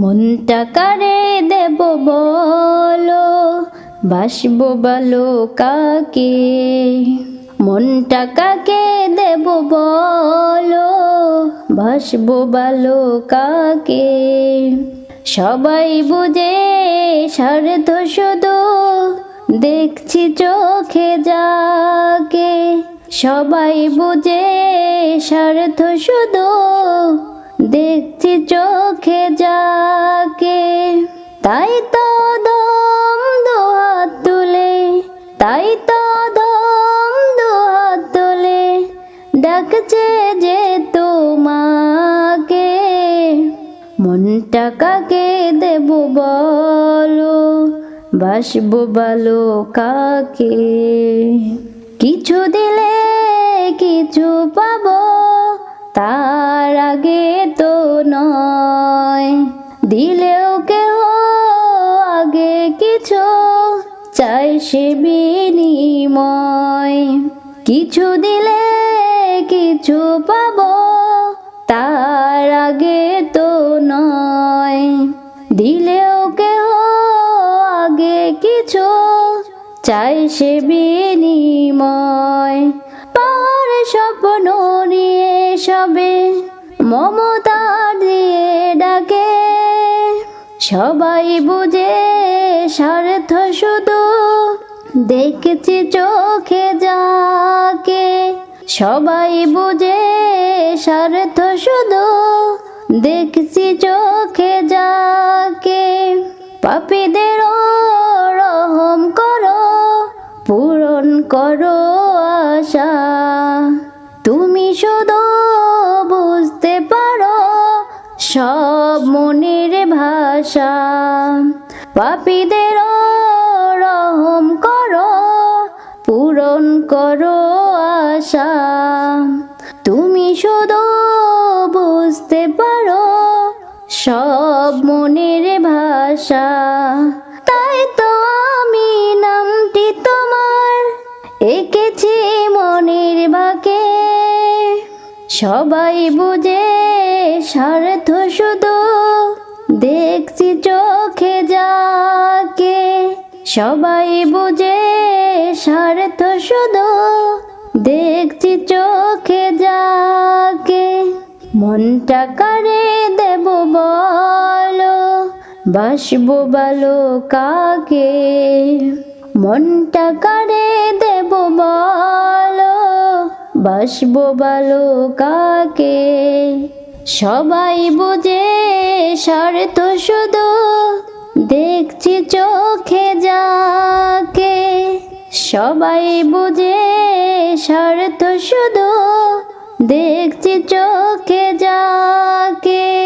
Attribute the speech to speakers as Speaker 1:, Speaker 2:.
Speaker 1: মনটা কারে দেব বলো? বাসবো বলো কাকে? মনটা কাকে দেব বলো? বাসবো বলো কাকে? সবাই বুঝে স্বার্থ শুধু দেখছি চোখে যাকে। সবাই বুঝে স্বার্থ শুধু দেখছি চোখে যাকে। তাই তো দম দুহাত তুলে, তাই তো দম দুহাত তুলে ডাকছে যে তোমাকে। মনটা কাকে দেব বলো, বাসবো বলো কাকে? কিছু দিলে কিছু পাবো তার আগে তো নয়। দিলেও কেউ আগে কিছু চাই সে বিনিময়। কিছু দিলে কিছু পাব, তার আগে তো নয়। দিলেও কেউ আগে কিছু চাই সে বিনিময়। পার স্বপ্ন নিয়ে সবে মমতা দিয়ে ডাকে। সবাই বুঝে স্বার্থ শুধু দেখছি চোখে যাকে। সবাই বুঝে স্বার্থ শুধু দেখছি চোখে যাকে। পাপীদের রহম করো, পূরণ করো আশা। তুমি শুধু সব মনের ভাষা। পাপীদের রহম করো, পূরণ করো আশা। তুমি শুধু বুঝতে পারো সব মনের ভাষা। তাই তো আমি নামটি তোমার এঁকেছি মনের বাকে সবাই বুঝে স্বার্থ শুধু দেখছি চোখে যাকে। সবাই বুঝে স্বার্থ শুধু দেখছি চোখে যাকে। মনটা কারে দেব বলো, বাসবো বলো কাকে? মনটা কারে দেব বলো, বাসবো বলো কাকে? সবাই বুঝে তো শুধু দেখছি চোখে যাকে। সবাই বুঝে তো শুধু দেখছি চোখে যাকে।